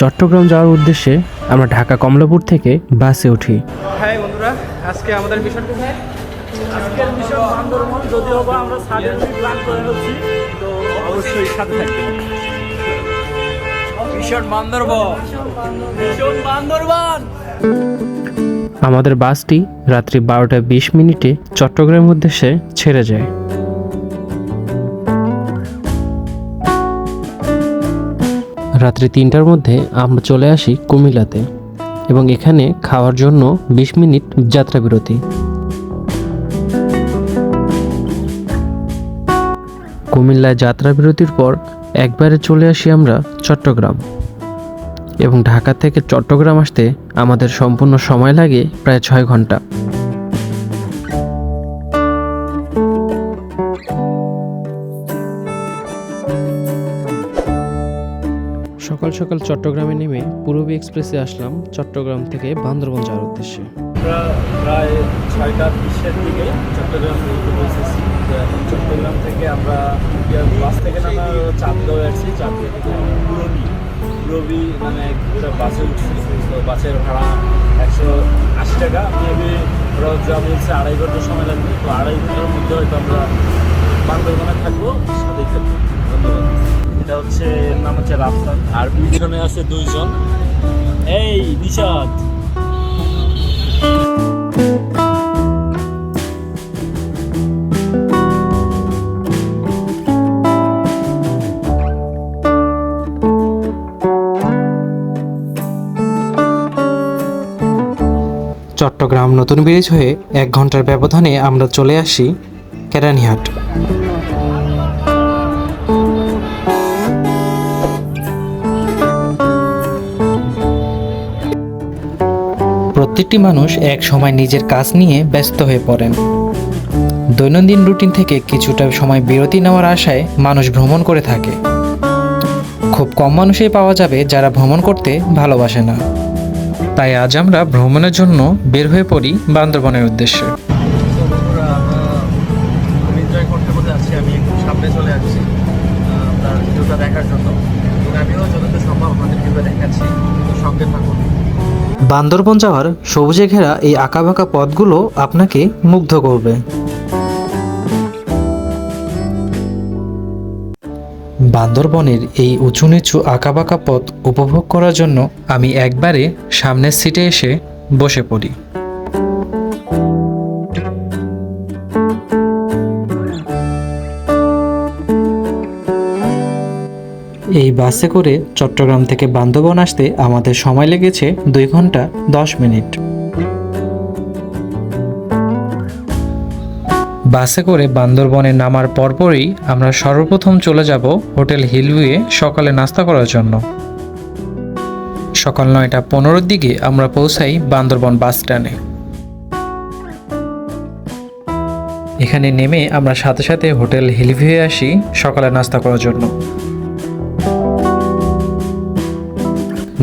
চট্টগ্রাম যাওয়ার উদ্দেশ্যে আমরা ঢাকা কমলাপুর থেকে বাসে উঠি। হ্যাঁ বন্ধুরা আজকে আমাদের মিশন কোথায় আজকের মিশন বান্দরবন যদিও বা আমরা সাডেনলি প্ল্যান করে তো অবশ্যই সাথে থাকবেন। Mission Bandarban mission Bandarban. আমাদের বাসটি রাত্রি বারোটা বিশ মিনিটে চট্টগ্রামের উদ্দেশ্যে ছেড়ে যায়। রাত্রি তিনটার মধ্যে আমরা চলে আসি কুমিল্লাতে এবং এখানে খাওয়ার জন্য বিশ মিনিট যাত্রা বিরতি। কুমিল্লায় যাত্রা বিরতির পর একবারে চলে আসি আমরা চট্টগ্রাম এবং ঢাকা থেকে চট্টগ্রাম আসতে আমাদের সম্পূর্ণ সময় লাগে প্রায় ছয় ঘণ্টা। সকাল চট্টগ্রামে নেমে পূরবী এক্সপ্রেসে আসলাম চট্টগ্রাম থেকে বান্দরবন যাওয়ার উদ্দেশ্যে। আমরা প্রায় ছয়টা বিশের দিকে চট্টগ্রাম পৌঁছেছি চট্টগ্রাম থেকে আমরা বাস থেকে নামা চাঁদগাঁও আসছি চাঁদগাঁও থেকে পুরবি। মানে একটা বাসে উঠছি। বাসের ভাড়া একশো আশি টাকা। মেবি ওরা যা বলছে আড়াই ঘণ্টা সময় লাগবে। তো আড়াই ঘণ্টার মধ্যে হয়তো আমরা বান্দরবনে থাকব। সাথেই থাকব। ধন্যবাদ। এটা হচ্ছে নাম হচ্ছে রাফসান। আর পিছনে আছে দুইজন। এই নিশাদ চট্টগ্রাম নতুন ব্রিজ হয়ে এক ঘণ্টার ব্যবধানে আমরা চলে আসি কেরানীহাট। প্রত্যেকটি মানুষ এক সময় নিজের কাজ নিয়ে ব্যস্ত হয়ে পড়েন। দৈনন্দিন রুটিন থেকে কিছুটা সময় বিরতি নেওয়ার আশায় মানুষ ভ্রমণ করে থাকে। খুব কম মানুষই পাওয়া যাবে যারা ভ্রমণ করতে ভালোবাসে না। তাই আজ আমরা ভ্রমণের জন্য বের হয়ে পড়ি বান্দরবনের উদ্দেশ্যে। বান্দরবন যাওয়ার সবুজে ঘেরা এই আঁকাবাঁকা পথগুলো আপনাকে মুগ্ধ করবে। বান্দরবনের এই উঁচু নিচু আঁকাবাঁকা পথ উপভোগ করার জন্য আমি একবারে সামনের সিটে এসে বসে পড়ি। এই বাসে করে চট্টগ্রাম থেকে বান্দরবন আসতে আমাদের সময় লেগেছে দুই ঘণ্টা দশ মিনিট। বাসে করে বান্দরবনে নামার পরপরই আমরা সর্বপ্রথম চলে যাব হোটেল হিলভিউয়ে সকালে নাস্তা করার জন্য। সকাল নয়টা পনেরোর দিকে আমরা পৌঁছাই বান্দরবন বাস স্ট্যান্ডে। এখানে নেমে আমরা সাথে সাথে হোটেল হিলভিউয়ে আসি সকালে নাস্তা করার জন্য।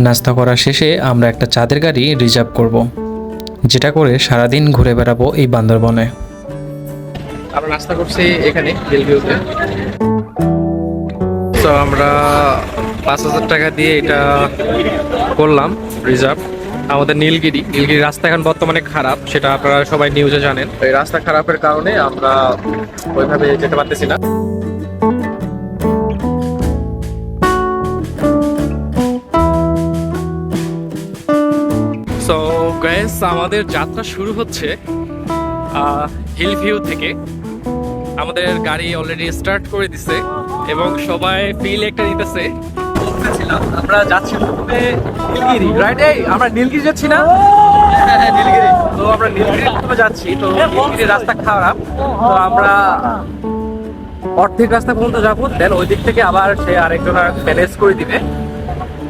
নাস্তা করা শেষে আমরা একটা চাঁদের গাড়ি রিজার্ভ করব, যেটা করে সারাদিন ঘুরে বেড়াবো এই বান্দরবনে। আমরা নাস্তা করছি এখানে তো আমরা পাঁচ হাজার টাকা দিয়ে এটা করলাম, রিজার্ভ। আমাদের নীলগিরি নীলগিরি রাস্তা এখন বর্তমানে খারাপ, সেটা আপনারা সবাই নিউজে জানেন। এই রাস্তা খারাপের কারণে আমরা ওইভাবে যেতে পারতেছি না। গ্যাস আমাদের যাত্রা শুরু হচ্ছে হিল ভিউ থেকে। আমাদের গাড়ি অলরেডি স্টার্ট করে দিছে এবং সবাই ফিল একটা নিতেছে। আমরা যাচ্ছি নীলগিরি রাইট এই, আমরা নীলগিরি যাচ্ছি না? হ্যাঁ নীলগিরি। তো আমরা নীলগিরি যাচ্ছি। তো নীলগিরি রাস্তা খারাপ। তো আমরা অর্ধেক রাস্তা পর্যন্ত যাব দেন ওই দিক থেকে আবার সে আরেকজন ম্যানেজ করে দিবে।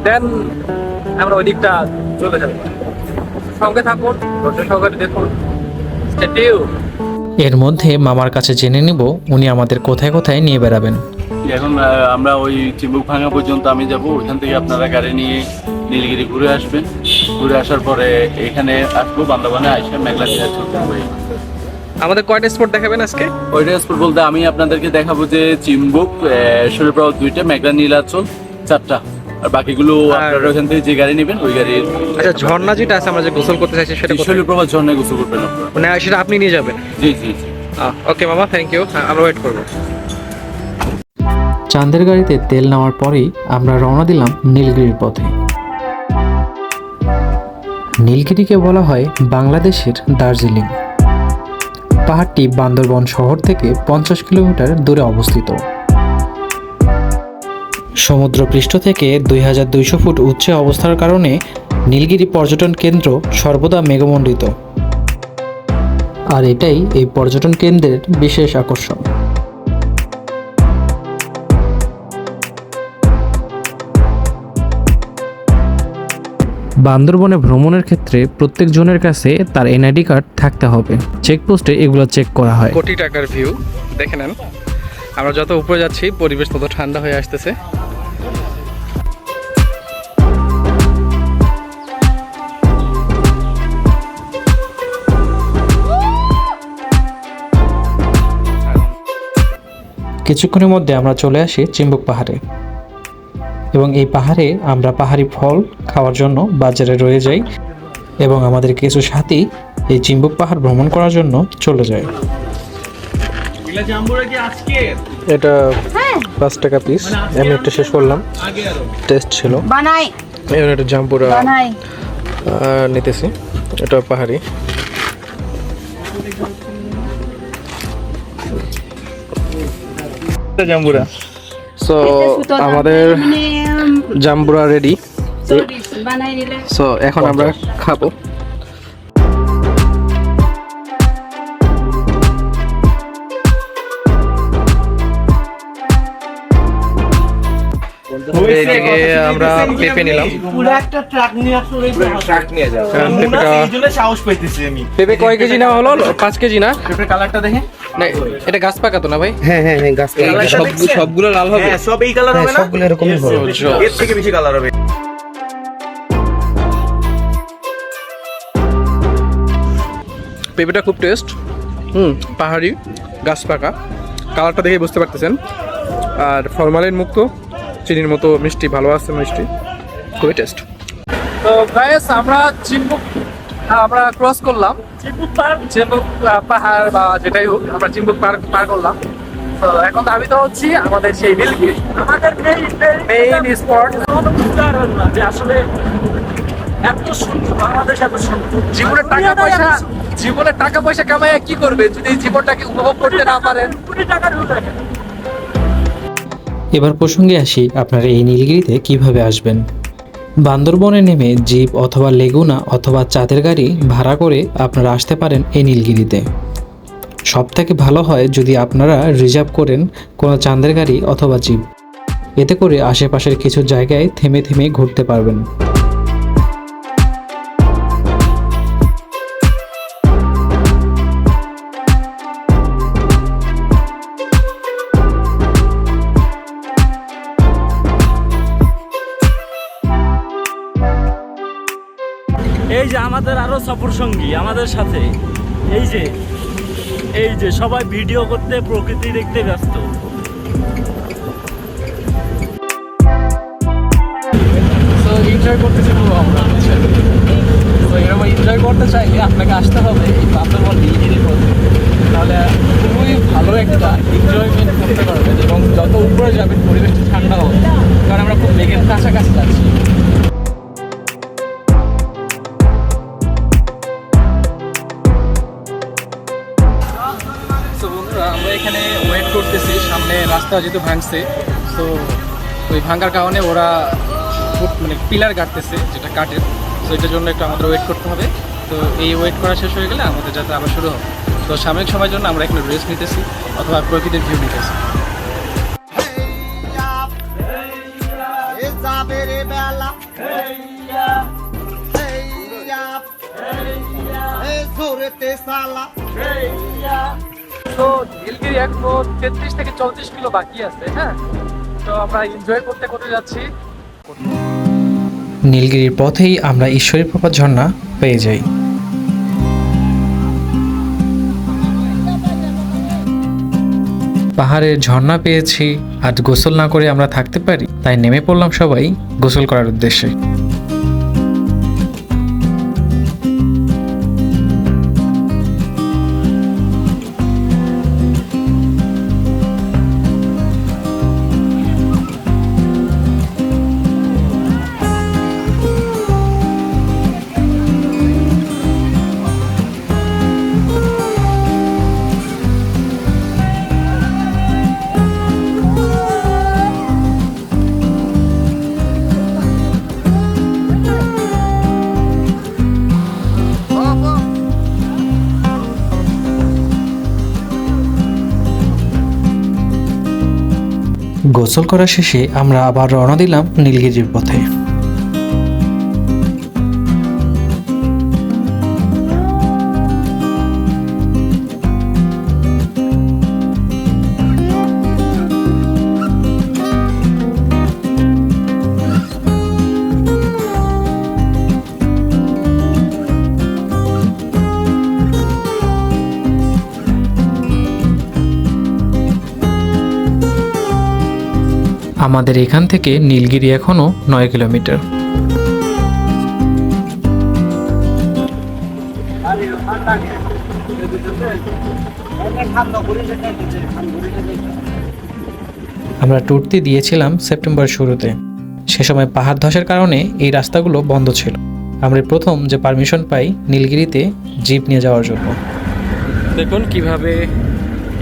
দেন আমরা ওই দিকটা চলে যাব। সঙ্গে থাকুন ধৈর্য সহকারে দেখুন। এর মধ্যে মামার কাছে জেনে নিব উনি আমাদের কোথায় কোথায় নিয়ে বেড়াবেন। এখন আমরা ওই চিম্বুক ভাঙা পর্যন্ত আমি যাব ওইখান থেকে আপনারা গাড়ি নিয়ে নীলগিরি ঘুরে আসবেন। ঘুরে আসার পরে এখানে আসব বান্দরবানে আইসা মেঘলা দিয়ে চলতে আমাদের কয়টা স্পট দেখাবেন আজকে? ওইটা স্পোর্ট বলতে আমি আপনাদেরকে দেখাবো যে চিম্বুক শরীরপ্রাহ দুইটা মেঘলা নীলাচল চারটা। আর বাকিগুলো আপনারা ওখান থেকে যে গাড়ি নেবেন ওই গাড়ির আচ্ছা ঝর্ণা যেটা আছে আমরা যে গোসল করতে চাইছি সেটা কোথায়? শৈলপ্রপাত ঝর্ণায় গোসল করবেন আপনারা। মানে সেটা আপনি নিয়ে যাবেন? জি জি জি। ওকে মামা থ্যাংক ইউ আমরা ওয়েট করব। চাঁদের গাড়িতে তেল নেওয়ার পরেই আমরা রওনা দিলাম নীলগিরির পথে। নীলগিরিকে বলা হয় বাংলাদেশের দার্জিলিং। পাহাড়টি বান্দরবন শহর থেকে পঞ্চাশ কিলোমিটার দূরে অবস্থিত। সমুদ্রপৃষ্ঠ থেকে দুই হাজার দুইশো ফুট উচ্চে অবস্থার কারণে নীলগিরি পর্যটন কেন্দ্র সর্বদা মেঘমণ্ডিত। আর এটাই এই পর্যটন কেন্দ্রের বিশেষ আকর্ষণ। বান্দরবনে ভ্রমণের ক্ষেত্রে প্রত্যেক জনের কাছে তার এনআইডি কার্ড থাকতে হবে। চেকপোস্টে এগুলো চেক করা হয়। কোটি টাকার ভিউ। দেখে নেন। আমরা যত উপরে যাচ্ছি, পরিবেশ তত ঠান্ডা হয়ে আসতেছে। কিছুক্ষণের মধ্যে আমরা চলে আসি চিম্বুক পাহাড়ে। এবং এই পাহাড়ে আমরা পাহাড়ি ফল খাওয়ার জন্য বাজারে রয়ে যাই এবং আমাদের কিছু সাথী এই চিম্বুক পাহাড় ভ্রমণ করার জন্য চলে যায়। এটা পাঁচ টাকা পিস আমি একটা শেষ করলাম। টেস্ট ছিল। বানাই। এবার একটা আহ, নিতেছি। এটা পাহাড়ি। জাম্বুরা। সো আমাদের জাম্বুরা রেডি সো এখন আমরা খাব। এইদিকে আমরা পেঁপে নিলাম। কারণ পেঁপেটা সাহস পাইতেছি আমি। পেঁপে কয় কেজি নেওয়া হলো? পাঁচ কেজি না? পেঁপের কালারটা দেখে। না এটা গাছ পাকা তো না ভাই? হ্যাঁ হ্যাঁ হ্যাঁ গাছ সবগুলো সবগুলো লাল হবে? হ্যাঁ সব এই কালার হবে না? সবগুলো এরকমই হবে। এর থেকে বেশি কালার হবে। পেঁপেটা খুব টেস্ট হুম পাহাড়ি গাছ পাকা। কালারটা দেখে বুঝতে পারতেছেন। আর ফরমালিন মুক্ত। চিনির মতো মিষ্টি ভালো আছে মিষ্টি। খুবই টেস্ট তো গাইস আমরা চিম্বুক আমরা ক্রস করলাম। চিম্বুক পাহাড় চিম্বুক পাহাড় বা যেটাই হোক আমরা চিম্বুক পার পার করলাম। তো এখন আমি তো হচ্ছি আমাদের সেই নীলগিরি। আমাদের মেইন স্পট যে আসলে এত সুন্দর বাংলাদেশ এত সুন্দর। জীবনের টাকা পয়সা জীবনের টাকা পয়সা কামায় কি করবে? যদি এই জীবনটাকে উপভোগ করতে না পারেন। কোটি টাকার এবার প্রসঙ্গে আসি আপনারা এই নীলগিরিতে কীভাবে আসবেন। বান্দরবনে নেমে জিপ অথবা লেগুনা অথবা চাঁদের গাড়ি ভাড়া করে আপনারা আসতে পারেন এই নীলগিরিতে। সব থেকে ভালো হয় যদি আপনারা রিজার্ভ করেন কোনো চাঁদের গাড়ি অথবা জিপ। এতে করে আশেপাশের কিছু জায়গায় থেমে থেমে ঘুরতে পারবেন। সফর সঙ্গী আমাদের সাথে। এই যে এই যে সবাই ভিডিও করতে প্রকৃতি দেখতে ব্যস্ত। এনজয় করতেছি পুরো আমরা বুঝছেন তো এরকম এনজয় করতে চাইলে আপনাকে আসতে হবে, এই বান্দরবন নীলগিরির মধ্যে তাহলে খুবই ভালো একটা এনজয়মেন্ট করতে পারবেন এবং যত উপরে যাবেন, পরিবেশটা ঠান্ডা হবে। কারণ আমরা খুব মেঘের কাছাকাছি যাচ্ছি রাস্তা যেহেতু ভাঙছে তো ওই ভাঙার কারণে ওরা মানে পিলার কাটতেছে যেটা কাঠের তো এটার জন্য একটু আমাদের ওয়েট করতে হবে তো এই ওয়েট করা শেষ হয়ে গেলে আমাদের যাতে আবার শুরু হবে তো সাময়িক সময়ের জন্য আমরা এখানে রেস্ট নিতেছি অথবা প্রকৃতির ভিউ নিতেছি তো নীলগিরি তেত্রিশ থেকে চৌত্রিশ কিলো বাকি আছে হ্যাঁ? তো আমরা এনজয় করতে করতে যাচ্ছি। নীলগিরির পথেই আমরা ঈশ্বরী প্রপাত ঝর্ণা পেয়ে যাই। পাহাড়ের ঝর্ণা পেয়েছি, আর গোসল না করে আমরা থাকতে পারি, তাই নেমে পড়লাম সবাই গোসল করার উদ্দেশ্যে। গোসল করা শেষে আমরা আবার রওনা দিলাম নীলগিরির পথে। আমাদের এখান থেকে নীলগিরি এখনও নয় কিলোমিটার। আমরা ট্যুরটি দিয়েছিলাম সেপ্টেম্বর শুরুতে। সে সময় পাহাড় ধসের কারণে এই রাস্তাগুলো বন্ধ ছিল। আমরা প্রথম যে পারমিশন পাই নীলগিরিতে জিপ নিয়ে যাওয়ার জন্য। দেখুন কীভাবে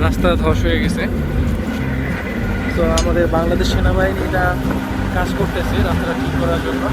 রাস্তা ধস হয়ে গেছে। তো আমাদের বাংলাদেশ সেনাবাহিনীরা কাজ করতেছে রাস্তাটা ঠিক করার জন্য।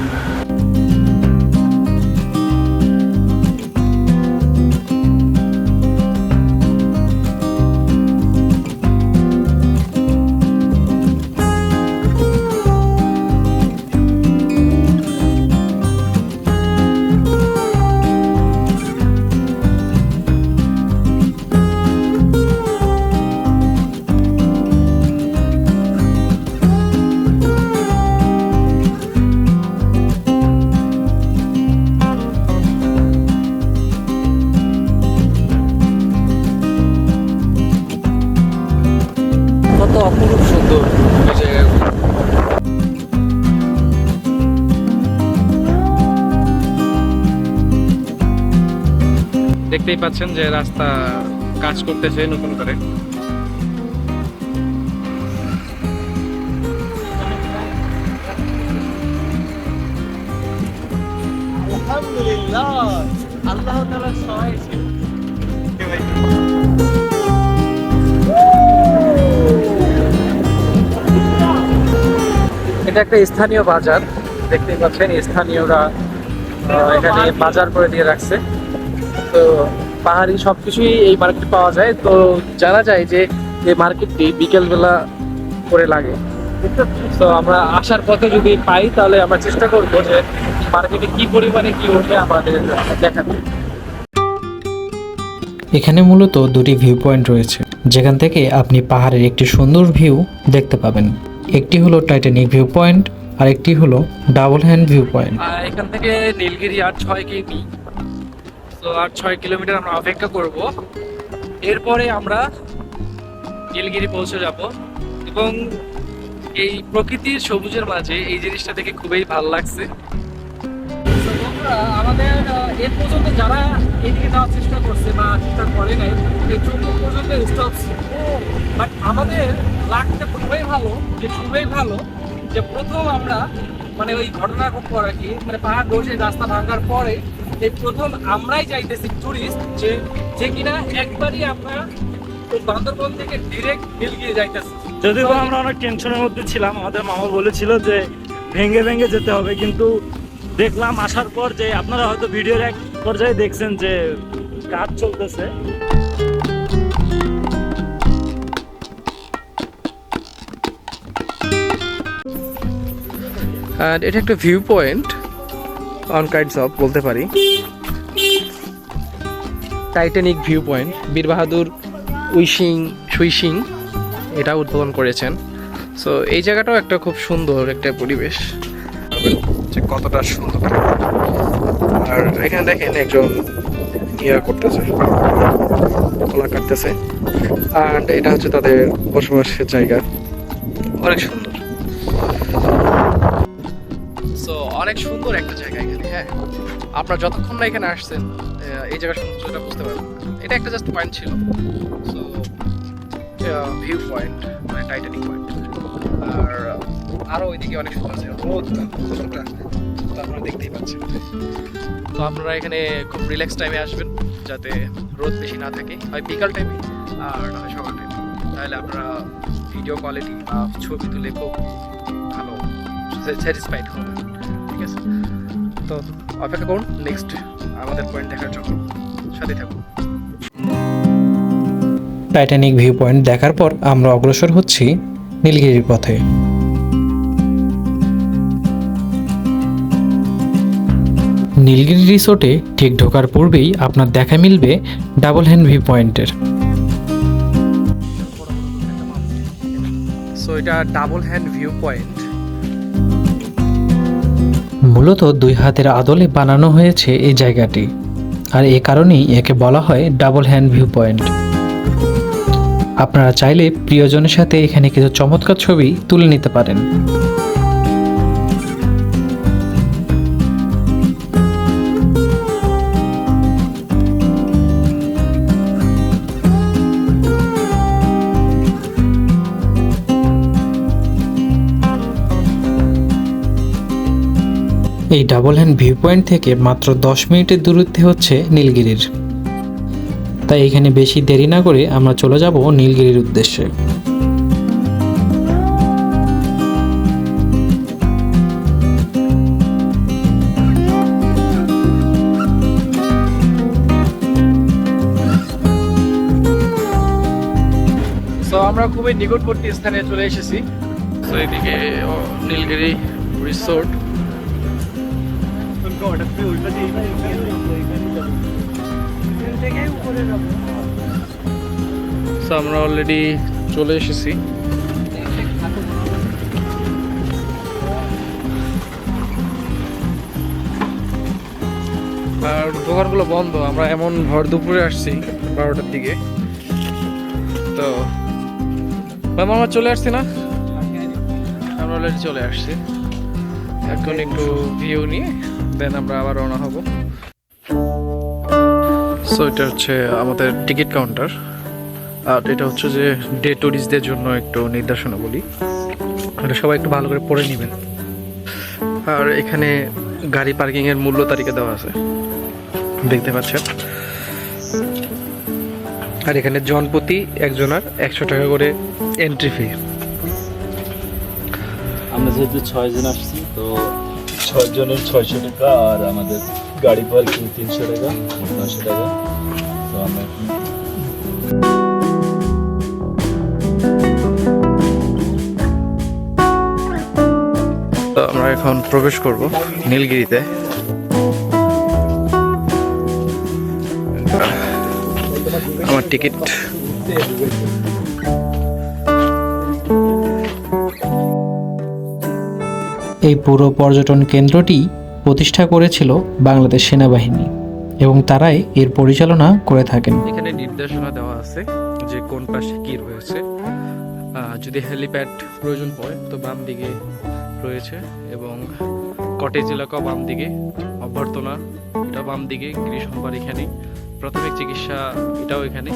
দেখতেই পাচ্ছেন যে রাস্তা কাজ করতেছে নতুন করে। আলহামদুলিল্লাহ। আল্লাহ তাআলার সহায় এটা একটা স্থানীয় বাজার দেখতেই পাচ্ছেন স্থানীয়রা এখানে বাজার করে দিয়ে রাখছে। তো পাহাড়ি সবকিছুই এই মার্কেট পাওয়া যায়। তো জানা যায় যে এই মার্কেটটি বিকেলবেলা করে লাগে। তো আমরা আসার পথে যদি পাই তাহলে আমরা চেষ্টা করব যে মার্কেটে কি পরিমাণে কি ওঠে আমাদের দেখাতে। এখানে মূলত দুটি ভিউ পয়েন্ট রয়েছে। যেখান থেকে আপনি পাহাড়ের একটি সুন্দর ভিউ দেখতে পাবেন। একটি হলো টাইটানিক ভিউ পয়েন্ট আর একটি হলো ডাবল হ্যান্ড ভিউ পয়েন্ট এখান থেকে নীলগিরি আর ছয় কিমি তো আর ছয় কিলোমিটার আমরা অপেক্ষা করব। এরপরে আমরা নীলগিরি পৌঁছে যাব এবং এই প্রকৃতির সবুজের মাঝে এই জিনিসটা দেখে খুবই ভালো লাগছে। আমাদের এর পর্যন্ত যারা এদিকে যাওয়ার চেষ্টা করছে বা চেষ্টা করে নাই এই পর্যন্ত স্টপ বাট আমাদের লাকটা খুবই ভালো, যে খুবই ভালো যে প্রথম আমরা মানে ওই ঘটনা পর আর কি মানে পাহাড় বসে রাস্তা ভাঙার পরে এই প্রথম আমরাই যাইতেছি টুরিস্ট যে যে কিনা একবারই আমরা ওই বান্দরবন থেকে ডিরেক্ট নীলগিরি যাইতেছি। যদিও আমরা অনেক টেনশনের মধ্যে ছিলাম আমাদের মামা বলেছিল যে ভেঙে ভেঙে যেতে হবে কিন্তু দেখলাম আসার পর যে আপনারা হয়তো ভিডিওর এক পর্যায়ে দেখছেন যে কাজ চলতেছে। আর এটা একটা view point on kinds of বলতে পারি। টাইটানিক ভিউ পয়েন্ট বীর বাহাদুর উইশিং সুইশিং এটা উদ্বোধন করেছেন। সো এই জায়গাটাও একটা খুব সুন্দর একটা পরিবেশ। যে কতটা সুন্দর। আর এখানে দেখেন একজন ইয়া করতেছে কলা কাটতেছে। আর এটা হচ্ছে তাদের বসবাসের জায়গা। অনেক সুন্দর। সো অনেক সুন্দর একটা জায়গা এখানে। হ্যাঁ আপনারা যতক্ষণ না এখানে আসছেন এই জায়গার সৌন্দর্যটা বুঝতে পারবেন। এটা একটা জাস্ট পয়েন্ট ছিল। সো ভিউ পয়েন্ট মানে টাইটানিক পয়েন্ট আর আরও ওইদিকে অনেক সুন্দর আছে। রোদ আপনারা দেখতেই পাচ্ছেন। তো আপনারা এখানে খুব রিল্যাক্স টাইমে আসবেন, যাতে রোদ বেশি না থাকে। হয় বিকাল টাইমে আর না হয় সকাল টাইমে তাহলে আপনারা ভিডিও কোয়ালিটি বা ছবি তুলে খুব ভালো স্যাটিসফাইড হবেন। ঠিক আছে? তো অপেক্ষা করুন নেক্সট আমাদের পয়েন্ট দেখার জন্য। সাথে থাকুন। টাইটানিক ভিউ পয়েন্ট দেখার পর আমরা অগ্রসর হচ্ছি নীলগিরির পথে। নীলগিরি রিসোর্টে ঠিক ঢোকার পূর্বেই আপনার দেখা মিলবে ডাবল হ্যান্ড ভিউ পয়েন্টের সো এটা ডাবল হ্যান্ড ভিউ পয়েন্ট মূলত দুই হাতের আদলে বানানো হয়েছে এই জায়গাটি। আর এ কারণেই একে বলা হয় ডাবল হ্যান্ড ভিউ পয়েন্ট আপনারা চাইলে প্রিয়জনের সাথে এখানে কিছু চমৎকার ছবি তুলে নিতে পারেন। এই ডাবল হ্যান্ড ভিউ পয়েন্ট থেকে মাত্র দশ মিনিটের দূরত্বে হচ্ছে নীলগিরির। তাই এখানে বেশি দেরি না করে আমরা চলে যাব নীলগিরির উদ্দেশ্যে। সো আমরা খুবই নিকটবর্তী স্থানে চলে এসেছি। তো এদিকে নীলগিরি রিসোর্ট সো আমরা অলরেডি চলে এসেছি। আর দোকানগুলো বন্ধ, আমরা এমন ভর দুপুরে আসছি বারোটার দিকে। তো ম্যাম আমরা চলে আসছি না? আমরা অলরেডি চলে আসছি। এখন একটু ভিউ নিয়ে। দেন আমরা আবার রওনা হব। সো এটা হচ্ছে আমাদের টিকিট কাউন্টার। আর এটা হচ্ছে যে ডে টুরিস্টদের জন্য একটু নির্দেশনা বলি এটা সবাই একটু ভালো করে পড়ে নেবেন। আর এখানে গাড়ি পার্কিংয়ের মূল্য তালিকা দেওয়া আছে। দেখতে পাচ্ছেন। আর এখানে জনপ্রতি একজনের একশো টাকা করে এন্ট্রি ফি আমরা যেহেতু ছয় জন আসছি, তো ছয় জনের ছয়শো টাকা আর আমাদের গাড়ি পার্কিং তিনশো টাকা নশো টাকা। তো আমরা আমরা এখন প্রবেশ করব নীলগিরিতে। আমার টিকিট এই পুরো পর্যটন কেন্দ্রটি প্রতিষ্ঠা করেছিল বাংলাদেশ সেনাবাহিনী এবং তারাই এর পরিচালনা করে থাকেন। এখানে নির্দেশনা দেওয়া আছে যে কোন পাশে কি রয়েছে। যদি হেলিপ্যাড প্রয়োজন পড়ে তো বাম দিকে রয়েছে এবং কটেজ এলাকা বাম দিকে। অভ্যর্থনা এটা বাম দিকে গিরিসম্পার এখানে। প্রাথমিক চিকিৎসা, এটাও এখানে।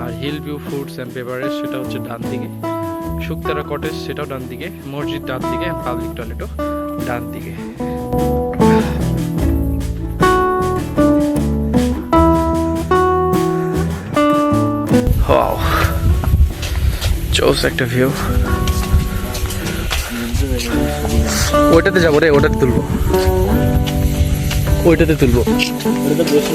আর hill view foods and beverage, সেটা হচ্ছে ডান দিকে। শুক্তারা কটেজ সেটাও ডান দিকে। মসজিদ ডান দিকে পাবলিক টয়লেটও ডান দিকে। চোস একটা ভিউ ওইটাতে যাব রে ওটাতে তুলবো। ওইটাতে তুলবো। এটা তো বসে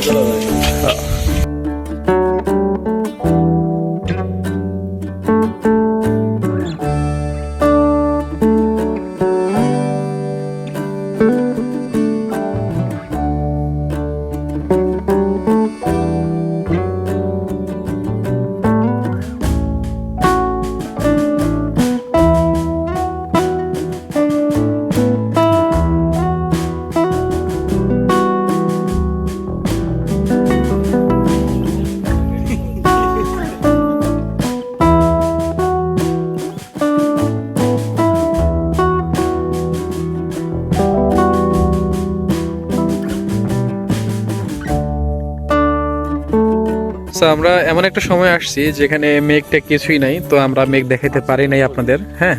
সো আমরা এমন একটা সময় আসছি যেখানে মেঘটা কিছুই নাই, তো আমরা মেঘ দেখাতে পারি নাই আপনাদের হ্যাঁ?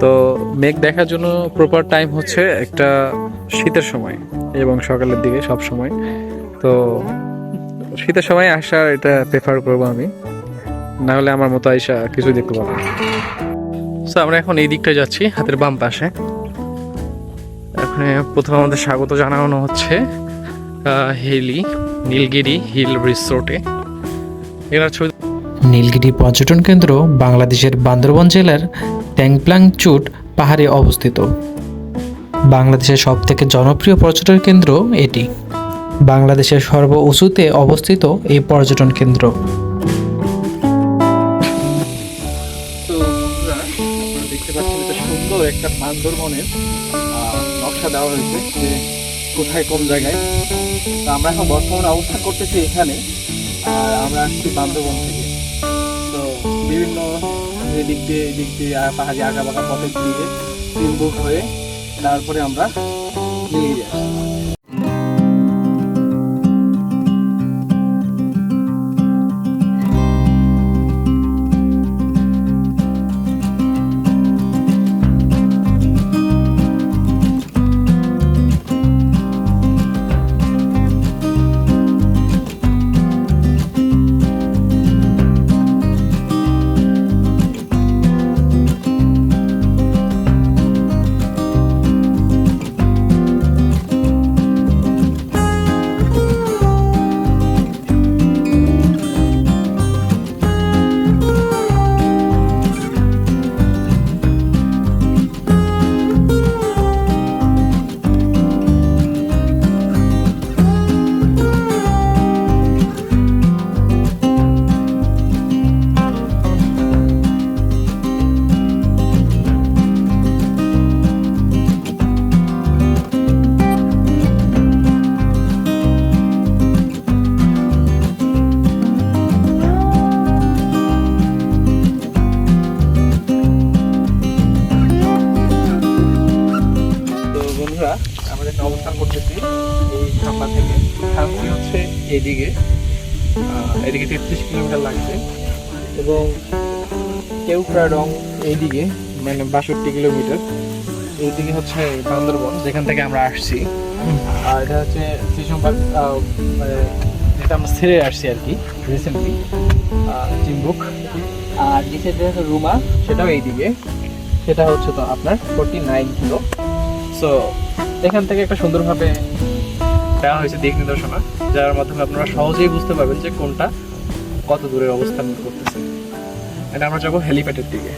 তো মেঘ দেখার জন্য প্রপার টাইম হচ্ছে একটা শীতের সময় এবং সকালের দিকে সব সময়। তো শীতের সময় আসার এটা প্রেফার করব আমি না হলে আমার মতো আইসা কিছু দেখতে পাবো সো আমরা এখন এই দিকটা যাচ্ছি, হাতের বাম পাশে। এখানে প্রথমে আমাদের স্বাগত জানানো হচ্ছে হেলি নীলগিরি হিল রিসোর্টে। এরা ছবি নীলগিরি পর্যটন কেন্দ্র বাংলাদেশের বান্দরবন জেলার ট্যাংপ্লাংচুট পাহাড়ে অবস্থিত। বাংলাদেশের সবথেকে জনপ্রিয় পর্যটন কেন্দ্র এটি। বাংলাদেশের সর্ব উঁচুতে অবস্থিত এই পর্যটন কেন্দ্র। তো দেখতে পাচ্ছেন এটা সুন্দর একটা বান্দরবনের নকশা দেওয়া হয়েছে যে কোথায় কোন জায়গায়। আমরা এখন বর্তমানে অবস্থান করতেছি এখানে। আমরা আসছি বান্দরবন থেকে। তো বিভিন্ন এদিক দিয়ে এদিক দিয়ে পাহাড়ি আঁকা বাঁকা পথের দিয়ে তিনবুক হয়ে তারপরে আমরা নীলগিরি আসছি। আহ, এদিকে তেত্রিশ কিলোমিটার লাগছে। এবং কেউক্রাডং এইদিকে মানে বাষট্টি কিলোমিটার। এইদিকে হচ্ছে বান্দরবন যেখান থেকে আমরা আসছি। আর এটা হচ্ছে শিশুমবাগ মানে যেটা আমরা ছেড়ে আসছি আর কি রিসেন্টলি চিম্বুক। আর নিচে যে রুমা সেটাও এইদিকে। সেটা হচ্ছে তো আপনার ফোরটি নাইন কিলো সো এখান থেকে একটা সুন্দরভাবে দেওয়া হয়েছে দিক নির্দেশনা, যার মাধ্যমে আপনারা সহজেই বুঝতে পারবেন যে কোনটা কত দূরের অবস্থান করতেছে। এটা আমরা যাব হেলিপ্যাডের দিকে।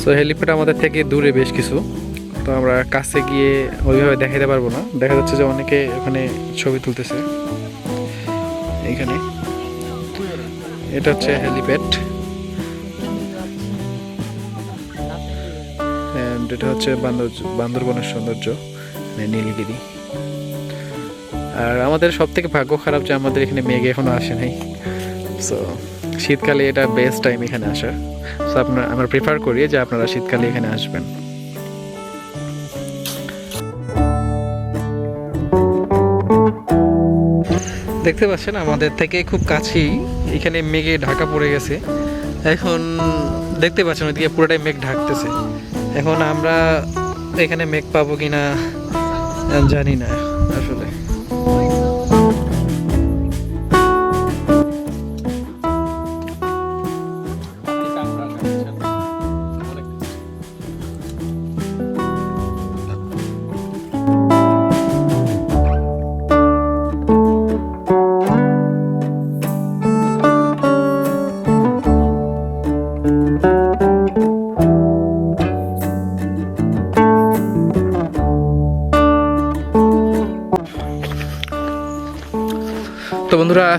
সো হেলিপ্যাড আমাদের থেকে দূরে বেশ কিছু। তো আমরা কাছে গিয়ে ওইভাবে দেখাতে পারব না। দেখা যাচ্ছে যে অনেকে ওখানে ছবি তুলতেছে। এখানে। এটা হচ্ছে হেলিপ্যাড অ্যান্ড এটা হচ্ছে বান্দর, বান্দরবনের সৌন্দর্য মানে নীলগিরি। আর আমাদের সব থেকে ভাগ্য খারাপ যে আমাদের এখানে মেঘ এখনও আসে নাই। সো শীতকালে এটা বেস্ট টাইম এখানে আসার। সো আপনার, আমরা প্রিফার করি যে আপনারা শীতকালে এখানে আসবেন। দেখতে পাচ্ছেন, আমাদের থেকে খুব কাছেই এখানে মেঘে ঢাকা পড়ে গেছে। এখন দেখতে পাচ্ছেন, ওইদিকে পুরোটাই মেঘ ঢাকতেছে। এখন আমরা এখানে মেঘ পাবো কিনা, জানি না আসলে।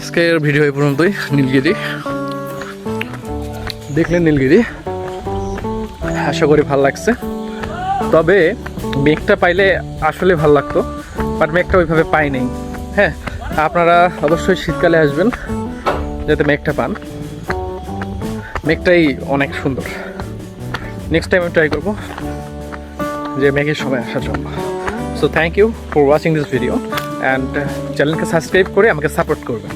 আজকের ভিডিও এই পর্যন্তই, নীলগিরি। দেখলেন নীলগিরি? আশা করি ভালো লাগছে। তবে মেঘটা পাইলে আসলে ভালো লাগতো বাট মেঘটা ওইভাবে পাই নাই। হ্যাঁ আপনারা অবশ্যই শীতকালে আসবেন, যাতে মেঘটা পান। মেঘটাই অনেক সুন্দর। নেক্সট টাইম আমি ট্রাই করব যে মেঘের সময় আসার জন্য। So thank you for watching this video and চ্যানেলকে সাবস্ক্রাইব করে আমাকে সাপোর্ট করবেন।